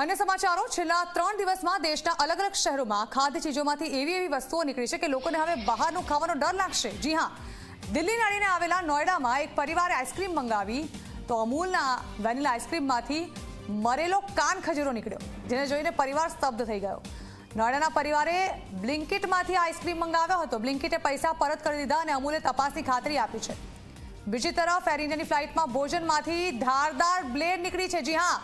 અન્ય સમાચારો, છેલ્લા ત્રણ દિવસમાં દેશના અલગ અલગ શહેરોમાં ખાદ્ય ચીજોમાંથી એવી એવી વસ્તુઓ નીકળી છે કે લોકોને હવે બહારનું ખાવાનો ડર લાગશે. જી હા દિલ્હી નડીને આવેલા નોઈડામાં એક પરિવારે આઈસ્ક્રીમ મંગાવી તો અમૂલના વેનિલા આઈસ્ક્રીમમાંથી મરેલો કાન ખજૂરો નીકળ્યો, જેને જોઈને પરિવાર સ્તબ્ધ થઈ ગયો. નોઈડાના પરિવારે બ્લિન્કિટમાંથી આઈસ્ક્રીમ મંગાવ્યો હતો. બ્લિન્કિટે પૈસા પરત કરી દીધા અને અમૂલે તપાસની ખાતરી આપી છે. બીજી તરફ એર ઇન્ડિયાની ફ્લાઇટમાં ભોજનમાંથી ધારદાર બ્લેડ નીકળી છે. જી હા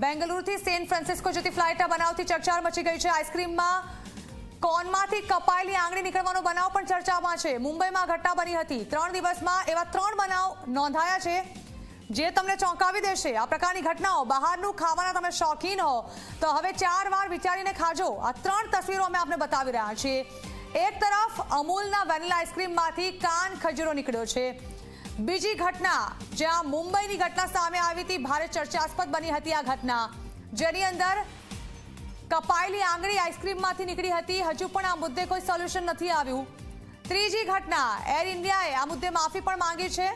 બેંગલુરુથી સેન ફ્રાન્સિસ્કો જતી ફ્લાઇટ બનાવથી ચર્ચા મચી ગઈ છે. આઈસ્ક્રીમમાં કોનમાંથી કપાયેલી આંગળી નીકળવાનો બનાવ પણ ચર્ચામાં છે. મુંબઈમાં ઘટના બની હતી. ત્રણ દિવસમાં એવા ત્રણ બનાવ નોંધાયા છે, જે તમને ચોંકાવી દેશે. આ પ્રકારની ઘટનાઓ, બહારનું ખાવાના તમે શોખીન હો, તો હવે ચાર વાર વિચારીને ખાજો. આ ત્રણ તસવીરો અમે આપને બતાવી રહ્યા છીએ. એક તરફ અમૂલના વેનિલા આઈસ્ક્રીમમાંથી કાન ખજૂરો નીકળ્યો છે. બીજી ઘટના, જ્યાં મુંબઈની ઘટના સામે આવી હતી, ભારે ચર્ચાસ્પદ બની હતી આ ઘટના. જેની અંદર કપાયેલી આંગળી આઈસ્ક્રીમમાંથી નીકળી હતી. હજુ પણ આ મુદ્દે કોઈ સોલ્યુશન નથી આવ્યું. ત્રીજી ઘટના, એર ઇન્ડિયાએ આ મુદ્દે માફી પણ માંગી છે.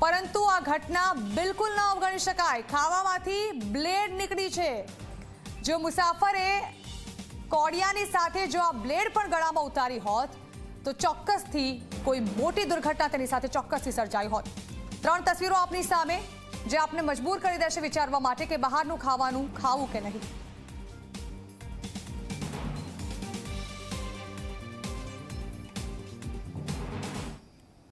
પરંતુ આ ઘટના બિલકુલ ન અવગણી શકાય. ખાવામાંથી બ્લેડ નીકળી છે. જો મુસાફરે કોડિયાની સાથે જો આ બ્લેડ પણ ગળામાં ઉતારી હોત તો ચોક્કસથી કોઈ મોટી દુર્ઘટના તેની સાથે ચોક્કસથી સર્જાઈ હોત. ત્રણ તસવીરો આપની સામે, જે આપને મજબૂર કરી દેશે વિચારવા માટે કે બહારનું ખાવાનું ખાવું કે નહીં.